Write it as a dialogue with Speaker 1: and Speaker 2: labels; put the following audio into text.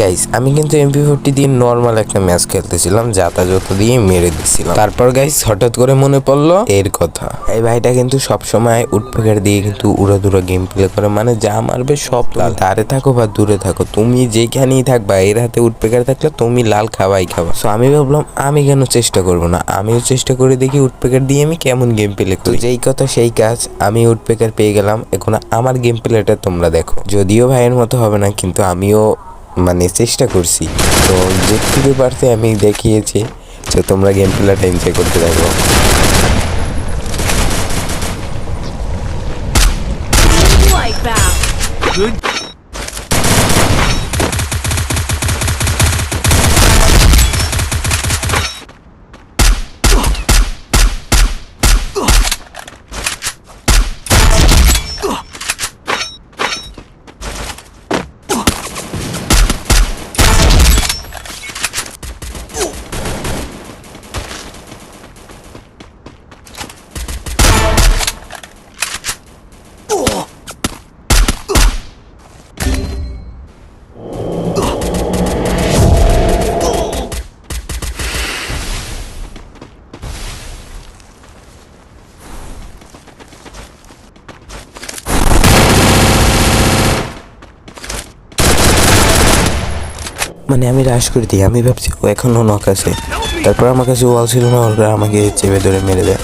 Speaker 1: Guys আমি কিন্তু MP forty দিয়ে নর্মাল একটা ম্যাচ খেলতেছিলাম যাতাযত দিয়ে মেরে দিছিলাম। তারপর গাইস হঠাৎ করে মনে পড়ল এর কথা। এই ভাইটা কিন্তু সবসময় উঠপেকার দিয়ে কিন্তু উড়াদুরা গেম প্লে করে মানে যা মারবে সব লাল। ধারে থাকো বা দূরে থাকো, তুমি যেখানেই থাকবা, এর হাতে উঠপেকার থাকলে তুমি লাল খাবাই খাবা। সো আমি ভাবলাম, আমি কেন চেষ্টা করব না? আমিও চেষ্টা করে দেখি উঠপেকার দিয়ে আমি কেমন গেম প্লে করি যেই কথা সেই কাজ, আমি উঠপেকার পেয়ে গেলাম। এখন আমার গেম প্লেটা তোমরা দেখো। যদিও ভাইয়ের মতো হবে না, কিন্তু আমিও মানে চেষ্টা করছি। তো যেটুকু পারতে আমি দেখিয়েছি তো তোমরা গেম প্লেটা এনজয় করতে থাকো।
Speaker 2: Wipeout.
Speaker 1: মানে আমি রাশ করে দিই, আমি ভাবছি ও এখনও নক আছে। তারপর আমার কাছে ওয়াল ছিল না, ওরা আমাকে চেপে ধরে মেরে দেয়।